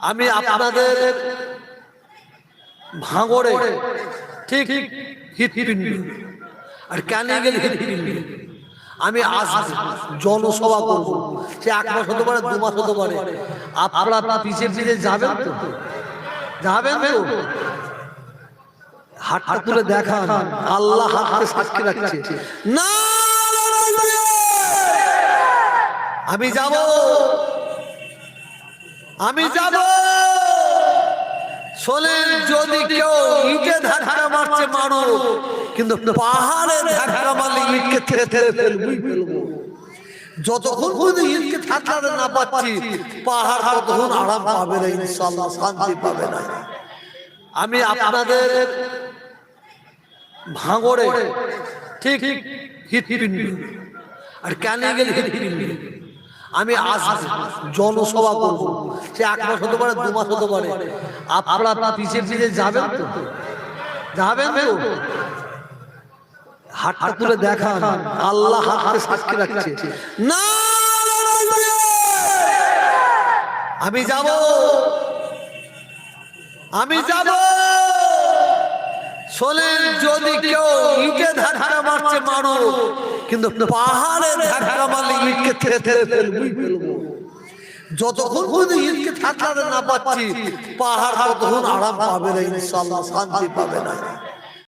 আমি আপনাদের ভাঙড়ে ঠিক হৃৎপিণ্ড আর কেন গেলে হৃৎপিণ্ড আমি জনসভা করব সে এক মাস হতে পারে দু মাস হতে পারে আপনারা পিছিয়ে পিছিয়ে যাবেন তো যাবেন তো হাতটা তুলে দেখান আল্লাহ হাতে সাক্ষী রাখছে না আমি যাব আমি যাব। শোনেন যদি কেউ ইটে ধাক্কা মারছে মারো কিন্তু পাহাড়ে ধাক্কা মারলে ইটকে থেরে ফেলবই ফেলব। যতক্ষণ পর্যন্ত ইটকে ধাক্কাতে না পাচ্ছি পাহাড় ততক্ষণ আরাম পাবে না ইনশাল্লাহ শান্তি পাবে না। আমি আপনাদের ভাঙড়ে ঠিক হৃৎপিণ্ড আর কেন গেলে হৃৎপিণ্ড আমি আসব জনসভা করব সে এক মাস হতে পারে দু মাস হতে পারে আপনারা পিছিয়ে পিছিয়ে যাবেন তো যাবেন তো হাতটা তুলে দেখান আল্লাহ হাতে সাক্ষী রাখছে না আমি যাব আমি যাব শোনেন যদি কেউ ইটে ধাক্কা মারছে মারো কিন্তু পাহাড়ে ধাক্কা মারলে ইটকে যতক্ষণ পর্যন্ত ইটকে ধাক্কাতে না পাচ্ছি পাহাড় আরাম পাবে না ইনশাল্লাহ শান্তি পাবে না।